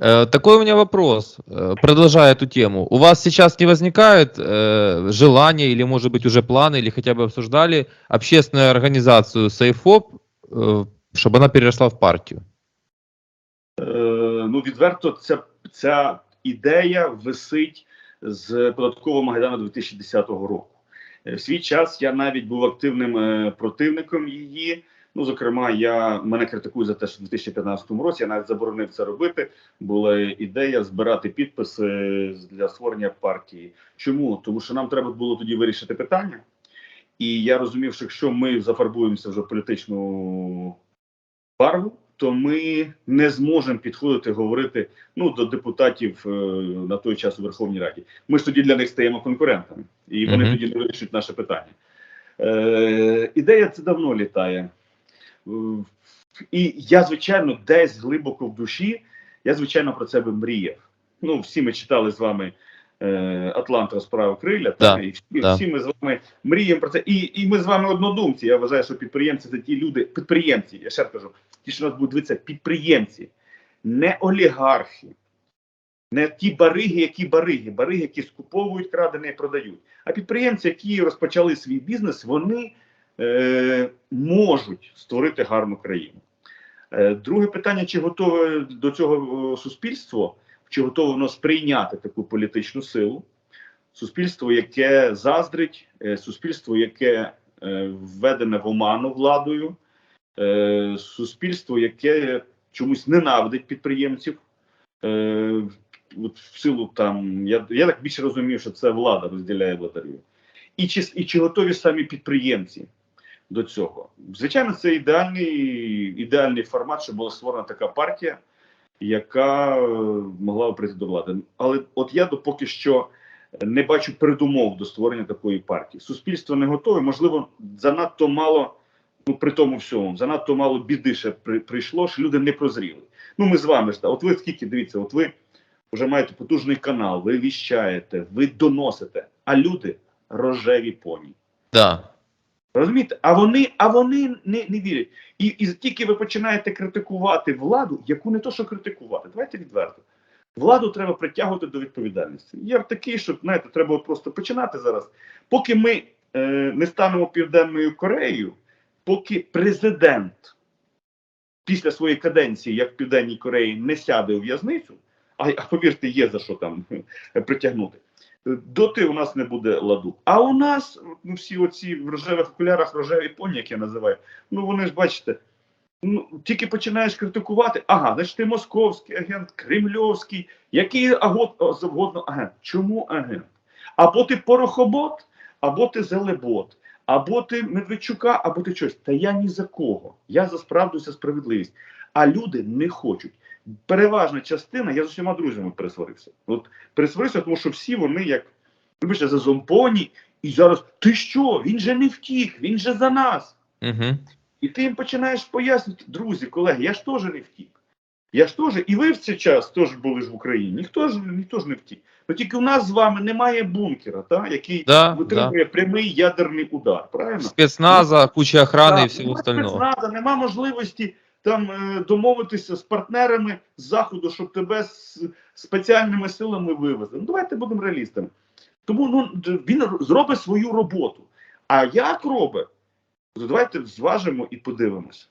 Э, Такой у меня вопрос, э, продолжая эту тему. У вас сейчас не возникает э, желания или, может быть, уже планы, или хотя бы обсуждали общественную организацию Сейфоп, э, чтобы она переросла в партию? Е, ну, відверто, ця, ця ідея висить з податкового Майдану 2010 року. Е, В свій час я навіть був активним е, противником її. Ну, зокрема, я мене критикують за те, що в 2015 році я навіть заборонив це робити. Була ідея збирати підписи для створення партії. Чому? Тому що нам треба було тоді вирішити питання. І я розумів, що якщо ми зафарбуємося вже в політичну барву, то ми не зможемо підходити говорити ну до депутатів е, на той час у Верховній Раді. Ми ж тоді для них стаємо конкурентами, і вони Мгм. тоді не вирішують наше питання. Е, ідея це давно літає. Е, І я, звичайно, десь глибоко в душі, я, звичайно, про це би мріяв. Ну, всі ми читали з вами е, Атланта справа криля, Да, та, і всі, да. всі ми з вами мріємо про це. І, і ми з вами однодумці. Я вважаю, що підприємці це ті люди, підприємці, я ще раз кажу, ті, що нас будуть дивитися, підприємці, не олігархи, не ті бариги, які бариги, бариги, які скуповують крадене і продають. А підприємці, які розпочали свій бізнес, вони е, можуть створити гарну країну. Е, друге питання: чи готове до цього суспільство, чи готове воно сприйняти таку політичну силу? Суспільство, яке заздрить, е, суспільство, яке введене в оману владою, суспільство, яке чомусь ненавидить підприємців. В силу там, я, я так більше розумів, що це влада розділяє владарів. І чи, і чи готові самі підприємці до цього? Звичайно, це ідеальний, ідеальний формат, щоб була створена така партія, яка е, могла б прийти до влади. Але от я допоки що не бачу передумов до створення такої партії. Суспільство не готове, можливо, занадто мало, ну при тому всьому, занадто мало біди ще при, прийшло, що люди не прозріли. Ну, ми з вами ж, та, от ви скільки дивіться, от ви вже маєте потужний канал, ви віщаєте, ви доносите, а люди рожеві поні. Да. Розумієте? А вони, а вони не, не вірять. І, і тільки ви починаєте критикувати владу, яку не то, що критикувати, давайте відверто. Владу треба притягувати до відповідальності. Я такий, що знаєте, треба просто починати зараз. Поки ми е, не станемо Південною Кореєю, поки президент після своєї каденції, як в Південній Кореї, не сяде у в'язницю, а, а повірте, є за що там притягнути. Доти у нас не буде ладу. А у нас всі оці в рожевих окулярах, рожеві поні, як я називаю, ну вони ж бачите, ну тільки починаєш критикувати. Ага, значить ти московський агент, кремльовський, який агот, завгодно агент. Чому агент? Або ти порохобот, або ти зелебот, або ти Медведчука, або ти щось. Та я ні за кого. Я за справду за справедливість. А люди не хочуть. Переважна частина, я з усіма друзями пересварився. От пересварився, тому що всі вони як вибачте, за зомпоні, і зараз ти що? Він же не втік, він же за нас. Мгм. І ти їм починаєш пояснити, друзі, колеги, я ж теж не втік. Я ж теж, і ви в цей час теж були ж в Україні. Ніхто ж ніхто ж не втік. Ну тільки у нас з вами немає бункера, та, який Да, витримує прямий ядерний удар. Правильно? Спецназа, куча охраны Так, и всего нема остального. спецназа, нема можливості там е, домовитися з партнерами з заходу, щоб тебе з спеціальними силами вивезли. Ну давайте будемо реалістами. Тому ну він зробить свою роботу. А як робить? Давайте зважимо і подивимося.